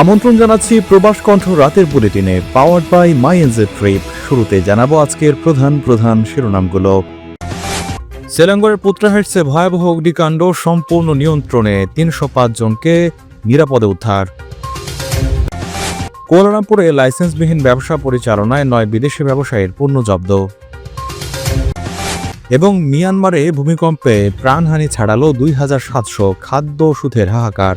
আমন্ত্রণ জানাচ্ছি প্রবাস কণ্ঠ রাতের বুলেটিনে powered by my NJ trip শুরুতে জানাব আজকের প্রধান প্রধান শিরোনামগুলো। সেলাঙ্গরের পুত্রাহাটসে ভয়াবহ অগ্নিকাণ্ড সম্পূর্ণ নিয়ন্ত্রণে, তিনশো পাঁচ জনকে নিরাপদে উদ্ধার। কুয়ালালামপুরে লাইসেন্সবিহীন ব্যবসা পরিচালনায় নয় বিদেশি ব্যবসায়ীর পূর্ণ জব্দ। এবং মিয়ানমারে ভূমিকম্পে প্রাণহানি ছাড়ালো দুই হাজার সাতশো খাদ্য ওষুধের হাহাকার।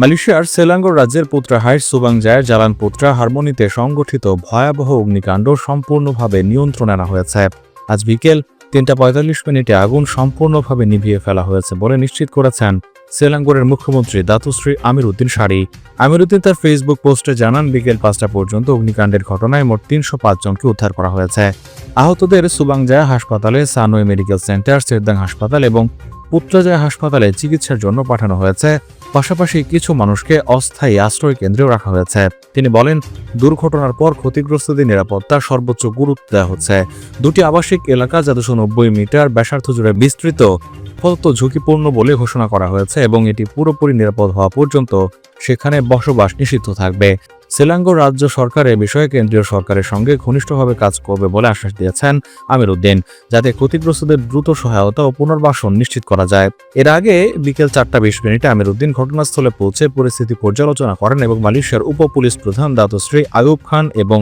মালয়েশিয়ার সেলাঙ্গর রাজ্যের পুত্রাহাইট সুবাংজায়ের জালান পুত্রা হারমোনিতে সংগঠিত ভয়াবহ অগ্নিকাণ্ড সম্পূর্ণভাবে নিয়ন্ত্রণে আনা হয়েছে। আজ বিকেল তিনটা পঁয়তাল্লিশ মিনিটে আগুন সম্পূর্ণভাবে নিভিয়ে ফেলা হয়েছে বলে নিশ্চিত করেছেন সেলাঙ্গরের মুখ্যমন্ত্রী দাতুশ্রী আমির উদ্দিন শাড়ি। আমির উদ্দিন তার ফেসবুক পোস্টে জানান, বিকেল পাঁচটা পর্যন্ত অগ্নিকাণ্ডের ঘটনায় মোট তিনশো পাঁচ জনকে উদ্ধার করা হয়েছে। আহতদের সুবাংজায়া হাসপাতালে সানোয় মেডিকেল সেন্টার সেরদাং হাসপাতাল এবং পুত্রাজয়া হাসপাতালে চিকিৎসার জন্য পাঠানো হয়েছে। পাশাপাশি কিছু মানুষকে অস্থায়ী আশ্রয় কেন্দ্রেও রাখা হয়েছে। তিনি বলেন, দুর্ঘটনার পর ক্ষতিগ্রস্তদের নিরাপত্তা সর্বোচ্চ গুরুত্ব দেওয়া হচ্ছে। দুটি আবাসিক এলাকা যা দুশো নব্বই মিটার ব্যাসার্থ জুড়ে বিস্তৃত ফলত ঝুঁকিপূর্ণ বলে ঘোষণা করা হয়েছে এবং এটি পুরোপুরি নিরাপদ হওয়া পর্যন্ত সেখানে বসবাস নিষিদ্ধ থাকবে। সেলাঙ্গ রাজ্য সরকার এ বিষয়ে কেন্দ্রীয় সরকারের সঙ্গে ঘনিষ্ঠভাবে কাজ করবে বলে আশ্বাস দিয়েছেন আমির উদ্দিন যাতে ক্ষতিগ্রস্তদের দ্রুত সহায়তা ও পুনর্বাসন নিশ্চিত করা যায়। এর আগে বিকেল চারটা বিশ মিনিটে আমির উদ্দিন ঘটনাস্থলে পৌঁছে পরিস্থিতি পর্যালোচনা করেন এবং মালয়েশিয়ার উপ পুলিশ প্রধান দাতশ্রী আয়ুব খান এবং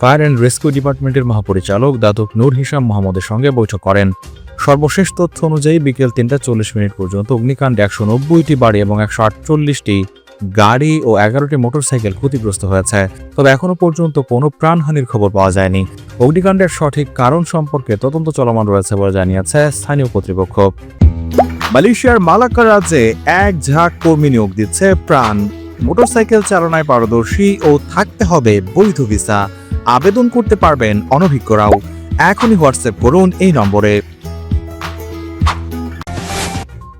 ফায়ার অ্যান্ড রেস্কিউ ডিপার্টমেন্টের মহাপরিচালক দাতুক নূর হিসাম মোহাম্মদের সঙ্গে বৈঠক করেন। সর্বশেষ তথ্য অনুযায়ী বিকেল তিনটা চল্লিশ মিনিট পর্যন্ত অগ্নিকাণ্ডে একশো নব্বইটি বাড়ি এবং একশো আটচল্লিশটি গাড়ি ও এগারোটি মোটরসাইকেল ক্ষতিগ্রস্ত হয়েছে। তবে এখনও পর্যন্ত কোনো প্রাণহানির খবর পাওয়া যায়নি। অগ্নিকাণ্ডের সঠিক কারণ সম্পর্কে তদন্ত চলমান রয়েছে বলে জানিয়েছে স্থানীয় কর্তৃপক্ষ। মালয়েশিয়ার মালাক্কা রাজ্যে এক ঝাঁক কর্মী নিয়োগ দিচ্ছে প্রাণ। মোটরসাইকেল চালনায় পারদর্শী ও থাকতে হবে বৈধ ভিসা। আবেদন করতে পারবেন অনভিজ্ঞরাও। এখনই হোয়াটসঅ্যাপ করুন এই নম্বরে।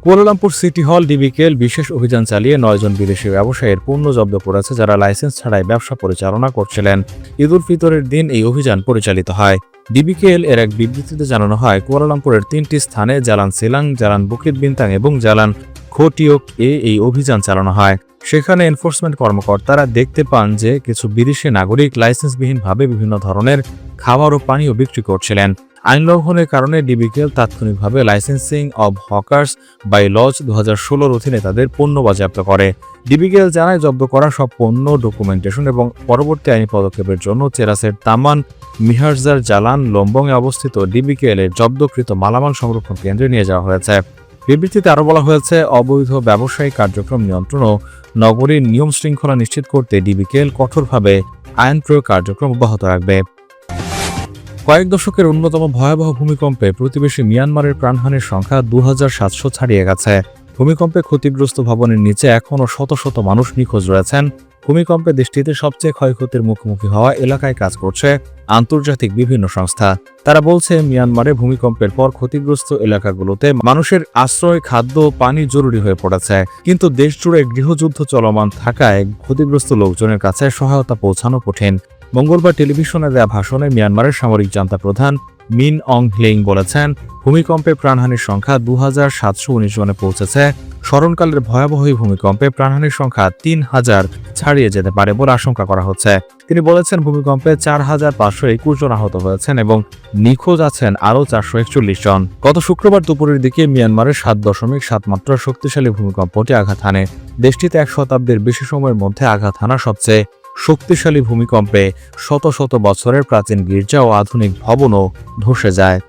কুয়ালালামপুর সিটি হল ডিবিকেল বিশেষ অভিযান চালিয়ে নয়জন বিদেশি ব্যবসায়ীর পণ্য জব্দ করেছে যারা লাইসেন্স ছাড়াই ব্যবসা পরিচালনা করছিলেন। ঈদ উল ফিতরের দিন এই অভিযান পরিচালিত হয়। ডিবিকেএল এর এক বিবৃতিতে জানানো হয়, কুয়ালালামপুরের তিনটি স্থানে জালান সিলাং, জালান বুকিত বিন্তাং এবং জালান খোটিওক এ এই অভিযান চালানো হয়। সেখানে এনফোর্সমেন্ট কর্মকর্তারা দেখতে পান যে কিছু বিদেশি নাগরিক লাইসেন্সবিহীনভাবে বিভিন্ন ধরনের খাবার ও পানীয় বিক্রি করছিলেন। আইন লঙ্ঘনের কারণে ডিবিকেল তাৎক্ষণিকভাবে licensing of hawkers bye laws দু হাজার ষোলোর অধীনে তাদের পণ্য বাজেয়াপ্ত করে। ডিবিকেল জানায়, জব্দ করা সব পণ্য ডকুমেন্টেশন এবং পরবর্তী আইনি পদক্ষেপের জন্য চেরাসের তামান, মিহারজার জালান লম্বংয়ে অবস্থিত ডিবিকেএল এর জব্দকৃত মালামাল সংরক্ষণ কেন্দ্রে নিয়ে যাওয়া হয়েছে। বিবৃতিতে আরও বলা হয়েছে, অবৈধ ব্যবসায়িক কার্যক্রম নিয়ন্ত্রণ ও নগরীর নিয়ম শৃঙ্খলা নিশ্চিত করতে ডিবিকেএল কঠোরভাবে আইন প্রয়োগ কার্যক্রম অব্যাহত রাখবে। কয়েক দশকের অন্যতম ভয়াবহ ভূমিকম্পে প্রতিবেশী মিয়ানমারের প্রাণহানির সংখ্যা দু সাতশো ছাড়িয়ে গেছে। ভূমিকম্পে ক্ষতিগ্রস্ত ভবনের নিচে এখনও শত শত মানুষ নিখোঁজ রয়েছেন। ভূমিকম্পে দেশটিতে সবচেয়ে ক্ষয়ক্ষতির মুখোমুখি হওয়া এলাকায় কাজ করছে আন্তর্জাতিক বিভিন্ন সংস্থা। তারা বলছে, মিয়ানমারে ভূমিকম্পের পর ক্ষতিগ্রস্ত এলাকাগুলোতে মানুষের আশ্রয়, খাদ্য পানি জরুরি হয়ে পড়েছে। কিন্তু দেশজুড়ে গৃহযুদ্ধ চলমান থাকায় ক্ষতিগ্রস্ত লোকজনের কাছে সহায়তা পৌঁছানো কঠিন। মঙ্গলবার টেলিভিশনে দেয়া ভাষণে মিয়ানমারের সামরিক জান্তা প্রধান মিন অং হ্লেইং বলেছেন, ভূমিকম্পে প্রাণহানির সংখ্যা দু হাজার সাতশো উনিশ জনে পৌঁছেছে। স্মরণকালের ভয়াবহ ভূমিকম্পে প্রাণহানির সংখ্যা তিন হাজার ছাড়িয়ে যেতে পারে বলে আশঙ্কা করা হচ্ছে। তিনি বলেছেন, ভূমিকম্পে চার হাজার পাঁচশো একুশ জন আহত হয়েছেন এবং নিখোঁজ আছেন আরও চারশো একচল্লিশ জন। গত শুক্রবার দুপুরের দিকে মিয়ানমারের সাত দশমিক সাত মাত্রার শক্তিশালী ভূমিকম্পটি আঘাত হানে। দেশটিতে এক শতাব্দীর বেশি সময়ের মধ্যে আঘাত হানা সবচেয়ে শক্তিশালী ভূমিকম্পে শত শত বছরের প্রাচীন গির্জা ও আধুনিক ভবনও ধসে যায়।